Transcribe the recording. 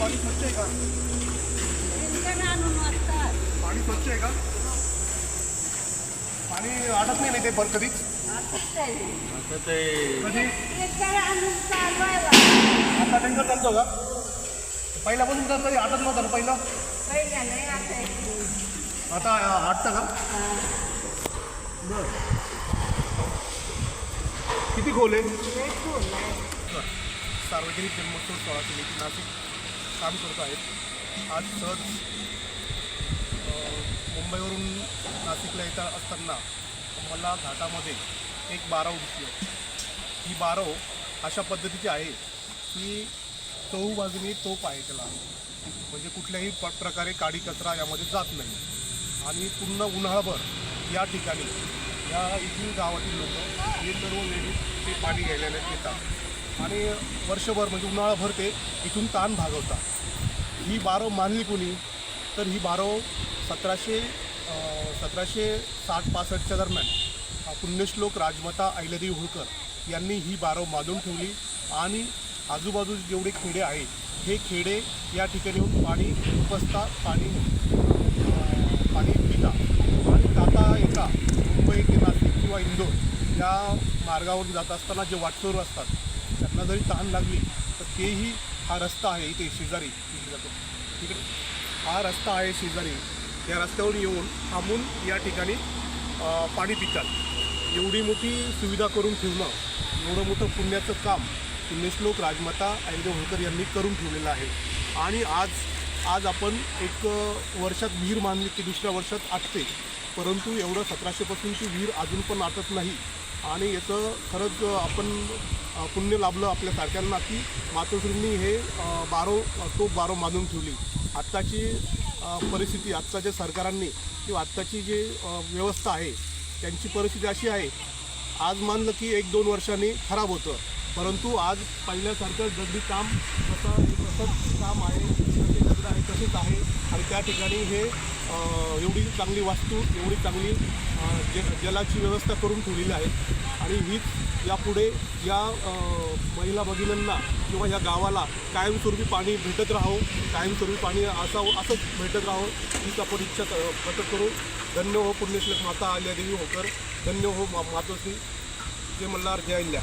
पाणी स्वच्छ आहे का? पाणी स्वच्छ आहे का? पाणी आटत नाही ते कधीच आता ते कधी? आता टँकर चालतो का? पहिल्यापासून तर कधी आटत नव्हतं ना पहिलं? आता आटतं का? बरं. किती खोल आहे? सार्वजनिक जन्मोत्सव सोळा समिती नाशिक. काम करत आहेत. आज सहज मुंबईवरून नाशिकला येत असताना मला घाटामध्ये एक बारव दिसलं. ही बारव अशा पद्धतीची आहे की चहू बाजूने तोप आहे त्याला. म्हणजे कुठल्याही प प्रकारे काडी कचरा यामध्ये जात नाही. आणि पूर्ण उन्हाळाभर या ठिकाणी या इथून गावातील लोक हे सर्व लेडीज ते पाणी घ्यायला येतात. आणि वर्षभर म्हणजे उन्हाळाभर ते इथून ताण भागवतात ही बारव मानली कोणी? तर ही बारव सतराशे सतराशे साठ पासष्टच्या दरम्यान पुण्यश्लोक राजमाता अहिल्यादेवी होळकर यांनी ही बारव बांधून ठेवली आणि आजूबाजू जेवढे खेडे आहेत हे खेडे या ठिकाणी येऊन पाणी उपसता पाणी पाणी पिता. आणि जाता येता मुंबई ते नाशिक किंवा इंदोर या मार्गावरून जात असताना जे वाटचोर असतात त्यांना जरी तहान लागली तर तेही हा रस्ता आहे इथे शेजारी. इकडे. जातो तिकडे हा रस्ता आहे शेजारी. या रस्त्यावर येऊन थांबून या ठिकाणी पाणी पितात. एवढी मोठी सुविधा करून ठेवणं एवढं मोठं पुण्याचं काम पुण्यश्लोक राजमाता अहिल्यादेवी होळकर यांनी करून ठेवलेलं आहे. आणि आज आज आपण एक वर्षात विहीर मानली की दुसऱ्या वर्षात आटते. परंतु एवढं सतराशेपासूनची विहीर अजून पण आटत नाही. आणि याचं खरंच आपण पुण्य लाभलं आपल्या सारख्यांना की मातोश्रींनी हे बारो तोप बारो मानून ठेवली. आत्ताची परिस्थिती आत्ताच्या सरकारांनी किंवा आत्ताची जी व्यवस्था आहे त्यांची परिस्थिती अशी आहे आज मानलं की एक दोन वर्षांनी खराब होतं. परंतु आज पहिल्यासारखं दगडी काम तसं तसंच काम आहे जसे आहे तसेच आहे. आणि त्या ठिकाणी हे एवढी चांगली वास्तू एवढी चांगली अ, ज जलाची व्यवस्था करून ठेवलेली आहे. आणि हीच यापुढे या महिला भगिनींना किंवा या गावाला कायमस्वरूपी पाणी भेटत राहो कायमस्वरूपी पाणी असावं असंच भेटत राहो हीच आपण इच्छा प्रकट करू. धन्य हो पुण्यश्लेष माता आल्यादेवी होकर. धन्य हो मा मातोश्री. जय मल्हार जय अहिल्या.